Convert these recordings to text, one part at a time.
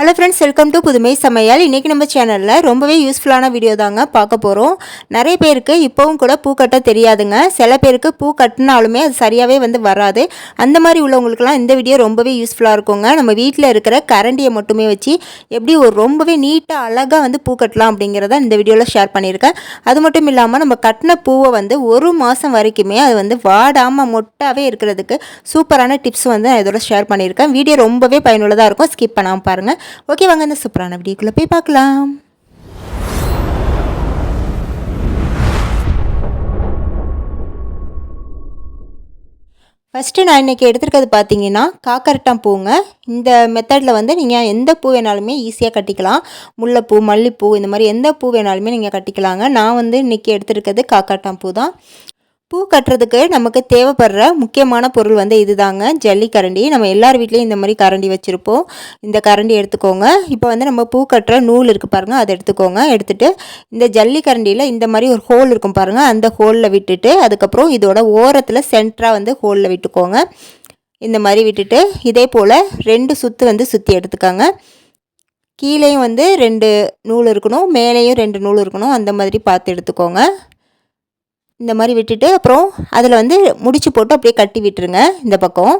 Hello friends welcome to புதுமை சமையல் இன்றைக்கி நம்ம சேனலில் ரொம்பவே யூஸ்ஃபுல்லான வீடியோ தாங்க பார்க்க போகிறோம் நிறைய பேருக்கு இப்போவும் கூட பூ கட்ட தெரியாதுங்க. சில பேருக்கு பூ கட்டினாலுமே அது சரியாகவே வந்து வராது. அந்த மாதிரி உள்ளவங்களுக்குலாம் இந்த வீடியோ ரொம்பவே யூஸ்ஃபுல்லாக இருக்குங்க. நம்ம வீட்டில் இருக்கிற கரண்டியை மட்டுமே வச்சு எப்படி ஒரு ரொம்பவே நீட்டாக அழகாக வந்து பூ கட்டலாம் அப்படிங்கிறத இந்த வீடியோவில் ஷேர் பண்ணியிருக்கேன். அது மட்டும் இல்லாமல் நம்ம கட்டின பூவை வந்து ஒரு மாதம் வரைக்குமே அது வந்து வாடாமல் மொட்டாகவே இருக்கிறதுக்கு சூப்பரான டிப்ஸ் வந்து நான் இதோட ஷேர் பண்ணியிருக்கேன். வீடியோ ரொம்பவே பயனுள்ளதாக இருக்கும். ஸ்கிப் பண்ணாமல் பாருங்கள் ஓகே வாங்க இந்த சூப்பரான வீடியோக்குள்ளே போய் பார்க்கலாம். ஃபஸ்ட்டு நான் இன்றைக்கி எடுத்துருக்கிறது பார்த்தீங்கன்னா காக்கரட்டான் பூங்க. இந்த மெத்தடில் வந்து நீங்கள் எந்த பூ வேணாலுமே ஈஸியாக கட்டிக்கலாம். முல்லைப்பூ மல்லிப்பூ இந்த மாதிரி எந்த பூ வேணாலுமே நீங்கள் கட்டிக்கலாங்க. நான் வந்து இன்றைக்கி எடுத்துருக்கிறது காக்கரட்டான் பூ தான். பூ கட்டுறதுக்கு நமக்கு தேவைப்படுற முக்கியமான பொருள் வந்து இதுதாங்க. ஜல்லிக்கரண்டி நம்ம எல்லார் வீட்லேயும் இந்த மாதிரி கரண்டி வச்சுருப்போம். இந்த கரண்டி எடுத்துக்கோங்க. இப்போ வந்து நம்ம பூ கட்டுற நூல் இருக்குது பாருங்கள் அதை எடுத்துக்கோங்க. எடுத்துகிட்டு இந்த ஜல்லிக்கரண்டியில் இந்த மாதிரி ஒரு ஹோல் இருக்கும் பாருங்கள் அந்த ஹோலில் விட்டுட்டு அதுக்கப்புறம் இதோட ஓரத்தில் சென்டராக வந்து ஹோலில் விட்டுக்கோங்க. இந்த மாதிரி விட்டுட்டு இதே போல் ரெண்டு சுற்று வந்து சுற்றி எடுத்துக்கோங்க. கீழேயும் வந்து ரெண்டு நூல் இருக்கணும். மேலேயும் ரெண்டு நூல் இருக்கணும். அந்த மாதிரி பார்த்து எடுத்துக்கோங்க. இந்த மாதிரி விட்டுட்டு அப்புறம் அதில் வந்து முடிச்சு போட்டு அப்படியே கட்டி விட்டுருங்க இந்த பக்கம்.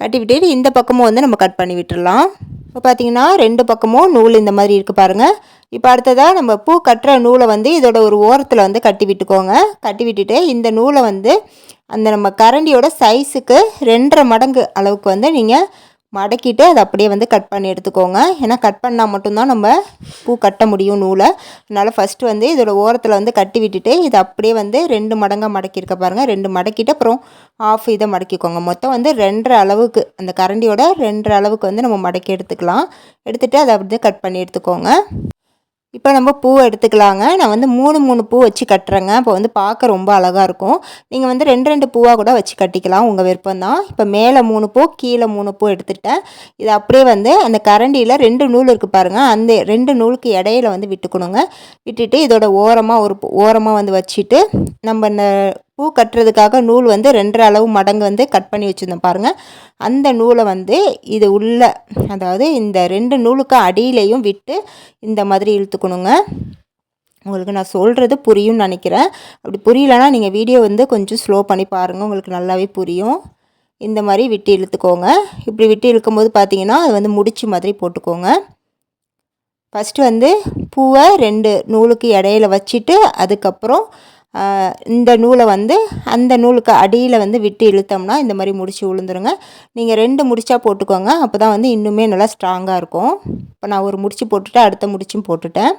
கட்டி விட்டுட்டு இந்த பக்கமும் வந்து நம்ம கட் பண்ணி விட்டுடலாம் இப்போ பார்த்தீங்கன்னா ரெண்டு பக்கமும் நூல் இந்த மாதிரி இருக்குது பாருங்கள் இப்போ அடுத்ததாக நம்ம பூ கட்டுற நூலை வந்து இதோட ஒரு ஓரத்தில் வந்து கட்டி விட்டுக்கோங்க. கட்டி விட்டுட்டு இந்த நூலை வந்து அந்த நம்ம கரண்டியோட சைஸுக்கு ரெண்டரை மடங்கு அளவுக்கு வந்து நீங்கள் மடக்கிட்டு அதை அப்படியே வந்து கட் பண்ணி எடுத்துக்கோங்க. ஏன்னா கட் பண்ணால் மட்டும்தான் நம்ம பூ கட்ட முடியும் நூலை. அதனால் ஃபஸ்ட்டு வந்து இதோட ஓரத்தில் வந்து கட்டி விட்டுட்டு இதை அப்படியே வந்து ரெண்டு மடங்காக மடக்கியிருக்க பாருங்கள் ரெண்டு மடக்கிட்டு அப்புறம் ஆஃப் இதை மடக்கிக்கோங்க. மொத்தம் வந்து ரெண்டரை அளவுக்கு அந்த கரண்டியோட ரெண்டரை அளவுக்கு வந்து நம்ம மடக்கி எடுத்துக்கலாம். எடுத்துகிட்டு அதை அப்படியே கட் பண்ணி எடுத்துக்கோங்க. இப்போ நம்ம பூ எடுத்துக்கலாங்க. நான் வந்து மூணு மூணு பூ வச்சு கட்டுறேங்க. இப்போ வந்து பார்க்க ரொம்ப அழகாக இருக்கும். நீங்கள் வந்து ரெண்டு ரெண்டு பூவாக கூட வச்சு கட்டிக்கலாம். உங்கள் விருப்பம் தான். இப்போ மேலே மூணு பூ கீழே மூணு பூ எடுத்துட்டேன். இது அப்படியே வந்து அந்த கரண்டியில் ரெண்டு நூல் இருக்குது பாருங்கள் அந்த ரெண்டு நூலுக்கு இடையில வந்து விட்டுக்கணுங்க. விட்டுட்டு இதோட ஓரமாக ஒரு ஓரமாக வந்து வச்சுட்டு நம்ம இந்த பூ கட்டுறதுக்காக நூல் வந்து ரெண்டரை அளவு மடங்கு வந்து கட் பண்ணி வச்சுருந்தோம் பாருங்கள் அந்த நூலை வந்து இது உள்ள அதாவது இந்த ரெண்டு நூலுக்கு அடியிலையும் விட்டு இந்த மாதிரி இழுத்துக்கணுங்க. உங்களுக்கு நான் சொல்கிறது புரியும்னு நினைக்கிறேன். அப்படி புரியலன்னா நீங்கள் வீடியோ வந்து கொஞ்சம் ஸ்லோ பண்ணி பாருங்கள் உங்களுக்கு நல்லாவே புரியும். இந்த மாதிரி விட்டு இழுத்துக்கோங்க. இப்படி விட்டு இழுக்கும்போது பார்த்தீங்கன்னா அது வந்து முடிச்சு மாதிரி போட்டுக்கோங்க. ஃபஸ்ட்டு வந்து பூவை ரெண்டு நூலுக்கு இடையில வச்சுட்டு அதுக்கப்புறம் இந்த நூலை வந்து அந்த நூலுக்கு அடியில் வந்து விட்டு இழுத்தோம்னா இந்த மாதிரி முடிச்சு விழுந்துருங்க நீங்கள் ரெண்டு முடிச்சா போட்டுக்கோங்க. அப்போ தான் வந்து இன்னுமே நல்லா ஸ்ட்ராங்காக இருக்கும். இப்போ நான் ஒரு முடிச்சு போட்டுட்டு அடுத்த முடிச்சும் போட்டுட்டேன்.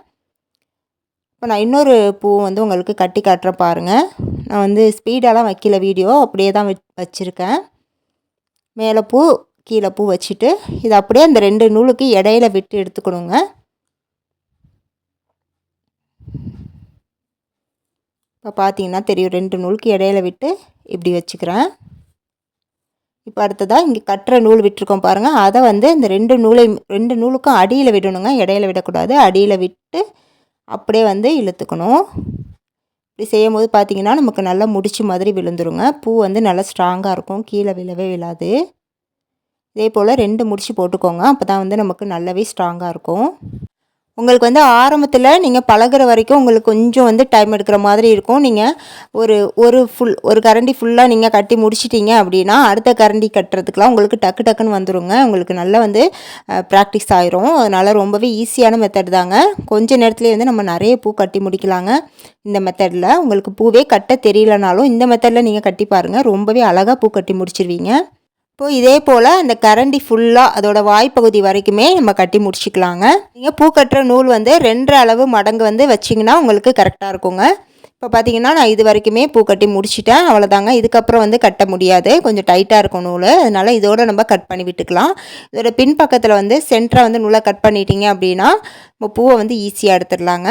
இப்போ நான் இன்னொரு பூ வந்து உங்களுக்கு கட்டி காட்டுறேன் பாருங்கள் நான் வந்து ஸ்பீடாலாம் வைக்கல வீடியோ அப்படியே தான் வச்சுருக்கேன். மேலே பூ கீழே பூ வச்சுட்டு இது அப்படியே அந்த ரெண்டு நூலுக்கு இடையில விட்டு எடுத்துக்கணுங்க. இப்போ பார்த்தீங்கன்னா தெரியும் ரெண்டு நூலுக்கு இடையில விட்டு இப்படி வச்சுக்கிறேன். இப்போ அடுத்ததாக இங்கே கட்டுற நூல் விட்டுருக்கோம் பாருங்கள் அதை வந்து இந்த ரெண்டு நூலை ரெண்டு நூலுக்கும் அடியில் விடணுங்க. இடையில விடக்கூடாது. அடியில் விட்டு அப்படியே வந்து இழுத்துக்கணும். இப்படி செய்யும் போது பார்த்திங்கன்னா நமக்கு நல்லா முடிச்சு மாதிரி விழுந்துருங்க. பூ வந்து நல்லா ஸ்ட்ராங்காக இருக்கும். கீழே விழவே விழாது. இதே போல் ரெண்டு முடிச்சு போட்டுக்கோங்க. அப்போ தான் வந்து நமக்கு நல்லாவே ஸ்ட்ராங்காக இருக்கும். உங்களுக்கு வந்து ஆரம்பத்தில் நீங்கள் பழகிற வரைக்கும் உங்களுக்கு கொஞ்சம் வந்து டைம் எடுக்கிற மாதிரி இருக்கும். நீங்கள் ஒரு ஒரு ஃபுல் ஒரு கரண்டி ஃபுல்லாக நீங்கள் கட்டி முடிச்சிட்டிங்க அப்படின்னா அடுத்த கரண்டி கட்டுறதுக்கெலாம் உங்களுக்கு டக்கு டக்குன்னு வந்துடுங்க உங்களுக்கு நல்லா வந்து ப்ராக்டிஸ் ஆயிரும். அதனால் ரொம்பவே ஈஸியான மெத்தட் தாங்க. கொஞ்ச நேரத்துலேயே வந்து நம்ம நிறைய பூ கட்டி முடிக்கலாங்க. இந்த மெத்தடில் உங்களுக்கு பூவே கட்ட தெரியலனாலும் இந்த மெத்தடில் நீங்கள் கட்டி பாருங்கள் ரொம்பவே அழகாக பூ கட்டி முடிச்சிருவீங்க. இப்போது இதே போல் அந்த கரண்டி ஃபுல்லாக அதோடய வாய்ப்பகுதி வரைக்குமே நம்ம கட்டி முடிச்சுக்கலாங்க. நீங்கள் பூ கட்டுற நூல் வந்து ரெண்டு அளவு மடங்கு வந்து வச்சிங்கன்னா உங்களுக்கு கரெக்டாக இருக்குங்க. இப்போ பார்த்தீங்கன்னா நான் இது வரைக்குமே பூ கட்டி முடிச்சிட்டேன். அவ்வளோதாங்க இதுக்கப்புறம் வந்து கட்ட முடியாது. கொஞ்சம் டைட்டாக இருக்கும் நூல். அதனால் இதோட நம்ம கட் பண்ணி விட்டுக்கலாம். இதோட பின்பக்கத்தில் வந்து சென்டராக வந்து நூலை கட் பண்ணிட்டீங்க அப்படின்னா நம்ம பூவை வந்து ஈஸியாக எடுத்துடலாங்க.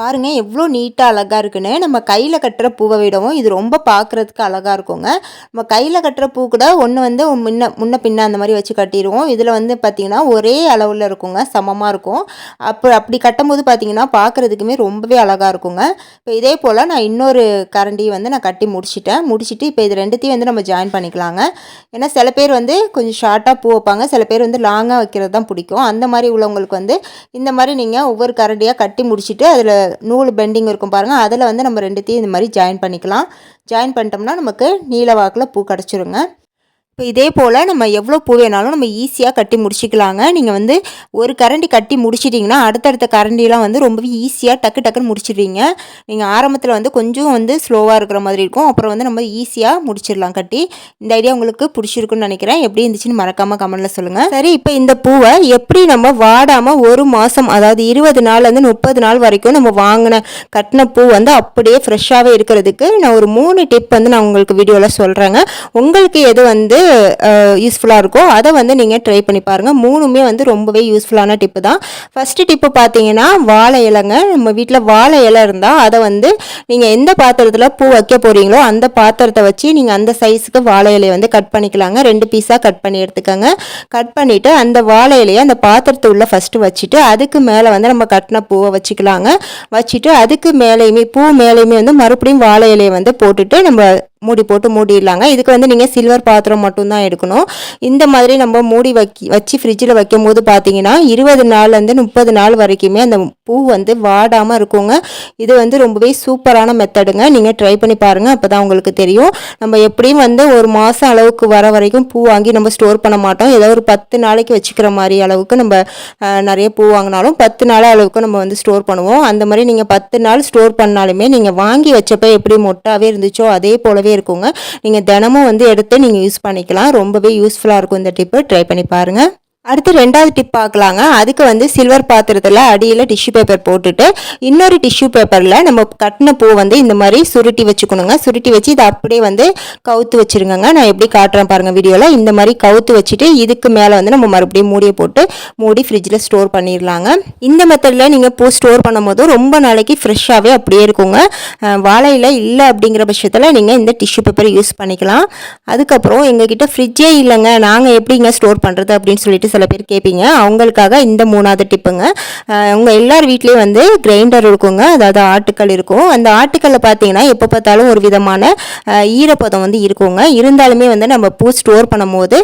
பாருங்கள் எவ்வளோ நீட்டாக அழகாக இருக்குன்னு. நம்ம கையில் கட்டுற பூவை விடவும் இது ரொம்ப பார்க்குறதுக்கு அழகாக இருக்குங்க. நம்ம கையில் கட்டுற பூ கூட ஒன்று வந்து முன்ன முன்ன பின்ன அந்த மாதிரி வச்சு கட்டிடுவோம் இதில் வந்து பார்த்திங்கன்னா ஒரே அளவில் இருக்குங்க சமமாக இருக்கும். அப்போ அப்படி கட்டும்போது பார்த்திங்கன்னா பார்க்குறதுக்குமே ரொம்பவே அழகாக இருக்குங்க. இப்போ இதே போல் நான் இன்னொரு கரண்டி வந்து நான் கட்டி முடிச்சிட்டேன். முடிச்சுட்டு இப்போ இது ரெண்டுத்தையும் வந்து நம்ம ஜாயின் பண்ணிக்கலாங்க. ஏன்னா சில பேர் வந்து கொஞ்சம் ஷார்ட்டாக பூ வைப்பாங்க. சில பேர் வந்து லாங்காக வைக்கிறது தான் பிடிக்கும். அந்த மாதிரி உள்ளவங்களுக்கு வந்து இந்த மாதிரி நீங்கள் ஒவ்வொரு கரண்டியாக கட்டி முடிச்சுட்டு அதில் நூல் பெண்டிங் இருக்கும் பாருங்கள் அதில் வந்து நம்ம ரெண்டுத்தையும் இந்த மாதிரி ஜாயின் பண்ணிக்கலாம். ஜாயின் பண்ணிட்டோம்னா நமக்கு நீல வாக்கில் பூ கிடச்சிருங்க. இப்போ இதே போல் நம்ம எவ்வளோ பூ வேணாலும் நம்ம ஈஸியாக கட்டி முடிச்சிக்கலாங்க. நீங்கள் வந்து ஒரு கரண்டி கட்டி முடிச்சிட்டிங்கன்னா அடுத்தடுத்த கரண்டிலாம் வந்து ரொம்பவே ஈஸியாக டக்கு டக்குன்னு முடிச்சிடுவீங்க நீங்கள் ஆரம்பத்தில் வந்து கொஞ்சம் வந்து ஸ்லோவாக இருக்கிற மாதிரி இருக்கும். அப்புறம் வந்து நம்ம ஈஸியாக முடிச்சிடலாம் கட்டி. இந்த ஐடியா உங்களுக்கு பிடிச்சிருக்குன்னு நினைக்கிறேன். எப்படி இருந்துச்சுன்னு மறக்காமல் கமெண்ட்டில் சொல்லுங்கள் சரி இப்போ இந்த பூவை எப்படி நம்ம வாடாமல் ஒரு மாதம் அதாவது இருபது நாள்லேருந்து முப்பது நாள் வரைக்கும் நம்ம வாங்கின கட்டின பூ வந்து அப்படியே ஃப்ரெஷ்ஷாகவே இருக்கிறதுக்கு நான் ஒரு மூணு டிப் வந்து நான் உங்களுக்கு வீடியோவில் சொல்கிறேங்க உங்களுக்கு எது வந்து Uh, யூஸ்ஃபுல்லாக இருக்கோ அதை வந்து நீங்கள் ட்ரை பண்ணி பாருங்கள் மூணுமே வந்து ரொம்பவே யூஸ்ஃபுல்லான டிப்பு தான். ஃபஸ்ட்டு டிப்பு பார்த்தீங்கன்னா வாழை இலைங்க. நம்ம வீட்டில் வாழை இலை இருந்தால் அதை வந்து நீங்கள் எந்த பாத்திரத்தில் பூ வைக்க போகிறீங்களோ அந்த பாத்திரத்தை வச்சு நீங்கள் அந்த சைஸுக்கு வாழை இலையை வந்து கட் பண்ணிக்கலாங்க. ரெண்டு பீஸாக கட் பண்ணி எடுத்துக்கோங்க. கட் பண்ணிவிட்டு அந்த வாழை இலையை அந்த பாத்திரத்தை உள்ளே ஃபஸ்ட்டு வச்சுட்டு அதுக்கு மேலே வந்து நம்ம கட்டின பூவை வச்சுக்கலாங்க. வச்சுட்டு அதுக்கு மேலேயுமே பூ மேலேயுமே வந்து மறுபடியும் வாழை இலையை வந்து போட்டுட்டு நம்ம மூடி போட்டு மூடிடலாங்க. இதுக்கு வந்து நீங்கள் சில்வர் பாத்திரம் மட்டும்தான் எடுக்கணும். இந்த மாதிரி நம்ம மூடி வைக்கி வச்சு ஃப்ரிட்ஜில் வைக்கும் போது பார்த்தீங்கன்னா இருபது நாள்லேருந்து முப்பது நாள் வரைக்குமே அந்த பூ வந்து வாடாமல் இருக்குங்க. இது வந்து ரொம்பவே சூப்பரான மெத்தடுங்க. நீங்கள் ட்ரை பண்ணி பாருங்கள் அப்போ தான் உங்களுக்கு தெரியும். நம்ம எப்படியும் வந்து ஒரு மாதம் அளவுக்கு வர வரைக்கும் பூ வாங்கி நம்ம ஸ்டோர் பண்ண மாட்டோம். ஏதோ ஒரு பத்து நாளைக்கு வச்சுக்கிற மாதிரி அளவுக்கு நம்ம நிறைய பூ வாங்கினாலும் பத்து நாள் அளவுக்கு நம்ம வந்து ஸ்டோர் பண்ணுவோம். அந்த மாதிரி நீங்கள் பத்து நாள் ஸ்டோர் பண்ணாலுமே நீங்கள் வாங்கி வச்சப்போ எப்படி மொட்டாவே இருந்துச்சோ அதே போலவே நல்லாவே இருக்குங்க. நீங்கள் தினமும் வந்து எடுத்து நீங்கள் யூஸ் பண்ணிக்கலாம். ரொம்பவே யூஸ்ஃபுல்லாக இருக்கும் இந்த டிப்பு ட்ரை பண்ணி பாருங்கள் அடுத்து ரெண்டாவது டிப் பார்க்கலாங்க. அதுக்கு வந்து சில்வர் பாத்திரத்தில் அடியில் டிஷ்யூ பேப்பர் போட்டுட்டு இன்னொரு டிஷ்யூ பேப்பரில் நம்ம கட்டின பூ வந்து இந்த மாதிரி சுருட்டி வச்சுக்கணுங்க. சுருட்டி வச்சு இதை அப்படியே வந்து கவுத்து வச்சுருங்க நான் எப்படி காட்டுறேன் பாருங்கள் வீடியோவில் இந்த மாதிரி கவுத்து வச்சுட்டு இதுக்கு மேலே வந்து நம்ம மறுபடியும் மூடியை போட்டு மூடி ஃப்ரிட்ஜில் ஸ்டோர் பண்ணிடலாங்க இந்த மெத்தடில் நீங்கள் பூ ஸ்டோர் பண்ணும்போது ரொம்ப நாளைக்கு ஃப்ரெஷ்ஷாகவே அப்படியே இருக்குங்க. வாழையில் இல்லை அப்படிங்கிற பட்சத்தில் நீங்கள் இந்த டிஷ்யூ பேப்பரை யூஸ் பண்ணிக்கலாம். அதுக்கப்புறம் எங்ககிட்ட ஃப்ரிட்ஜே இல்லைங்க. நாங்கள் எப்படிங்க ஸ்டோர் பண்ணுறது அப்படின்னு சொல்லிட்டு சில பேர் கேட்பீங்க அவங்களுக்காக இந்த மூணாவது டிப்புங்க. உங்கள் எல்லார் வீட்லேயும் வந்து கிரைண்டர் இருக்குங்க. அதாவது ஆட்டுக்கல் இருக்கும். அந்த ஆட்டுக்கல்லை பார்த்தீங்கன்னா எப்போ பார்த்தாலும் ஒரு விதமான ஈரப்பதம் வந்து இருக்குங்க. இருந்தாலுமே வந்து நம்ம பூ ஸ்டோர் பண்ணும்போது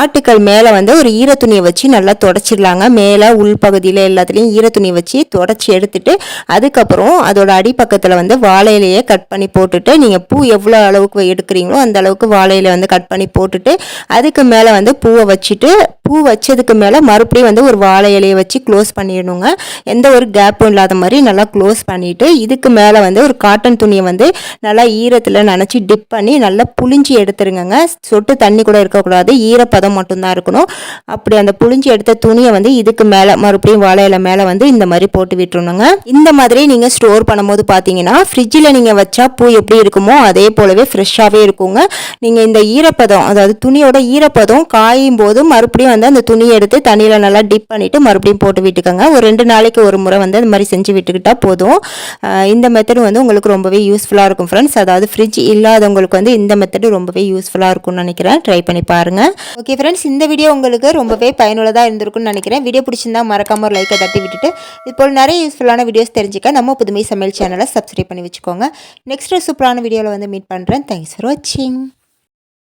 ஆட்டுக்கல் மேலே வந்து ஒரு ஈரத்துணியை வச்சு நல்லா தொடச்சிடலாங்க. மேலே உள்பகுதியில் எல்லாத்துலேயும் ஈரத்துணியை வச்சு தொடச்சி எடுத்துட்டு அதுக்கப்புறம் அதோட அடிப்பக்கத்தில் வந்து வாழையிலேயே கட் பண்ணி போட்டுட்டு நீங்கள் பூ எவ்வளோ அளவுக்கு எடுக்கிறீங்களோ அந்த அளவுக்கு வாழையில வந்து கட் பண்ணி போட்டுட்டு அதுக்கு மேலே வந்து பூவை வச்சுட்டு பூ வச்சதுக்கு மேலே மறுபடியும் வந்து ஒரு வாழை இலையை வச்சு க்ளோஸ் பண்ணிடணுங்க. எந்த ஒரு கேப்பும் இல்லாத மாதிரி நல்லா க்ளோஸ் பண்ணிவிட்டு இதுக்கு மேலே வந்து ஒரு காட்டன் துணியை வந்து நல்லா ஈரத்தில் நினச்சி டிப் பண்ணி நல்லா புளிஞ்சி எடுத்துருங்க சொட்டு தண்ணி கூட இருக்கக்கூடாது. ஈரப்பதம் மட்டும்தான் இருக்கணும். அப்படி அந்த புளிஞ்சி எடுத்த துணியை வந்து இதுக்கு மேலே மறுபடியும் வாழை இலை மேலே வந்து இந்த மாதிரி போட்டு விட்டுருணுங்க இந்த மாதிரி நீங்கள் ஸ்டோர் பண்ணும்போது பார்த்தீங்கன்னா ஃப்ரிட்ஜில் நீங்கள் வச்சா பூ எப்படி இருக்குமோ அதே போலவே ஃப்ரெஷ்ஷாகவே இருக்குங்க. நீங்கள் இந்த ஈரப்பதம் அதாவது துணியோட ஈரப்பதம் காயும் போது மறுபடியும் வந்து அந்த துணியை எடுத்து தண்ணியில் நல்லா டிப் பண்ணிவிட்டு மறுபடியும் போட்டு விட்டுக்கோங்க. ஒரு ரெண்டு நாளைக்கு ஒரு முறை வந்து அந்த மாதிரி செஞ்சு விட்டுக்கிட்டால் போதும். இந்த மெத்தடு வந்து உங்களுக்கு ரொம்பவே யூஸ்ஃபுல்லாக இருக்கும் ஃப்ரெண்ட்ஸ் அதாவது ஃப்ரிட்ஜ் இல்லாதவங்களுக்கு வந்து இந்த மெத்தடு ரொம்பவே யூஸ்ஃபுல்லாக இருக்கும்னு நினைக்கிறேன். ட்ரை பண்ணி பாருங்கள் ஓகே ஃப்ரெண்ட்ஸ் இந்த வீடியோ உங்களுக்கு ரொம்பவே பயனுள்ளதாக இருந்திருக்கும்னு நினைக்கிறேன். வீடியோ பிடிச்சிருந்தா மறக்காம ஒரு லைக்கை தட்டி விட்டுட்டு இது போல் நிறைய யூஸ்ஃபுல்லான வீடியோஸ் தெரிஞ்சுக்க நம்ம புதுமை சமையல் சேனலை சப்ஸ்கிரைப் பண்ணி வச்சுக்கோங்க. நெக்ஸ்ட் சூப்பரான வீடியோவில் வந்து மீட் பண்ணுறேன் தேங்க்ஸ் ஃபார் வாட்சிங்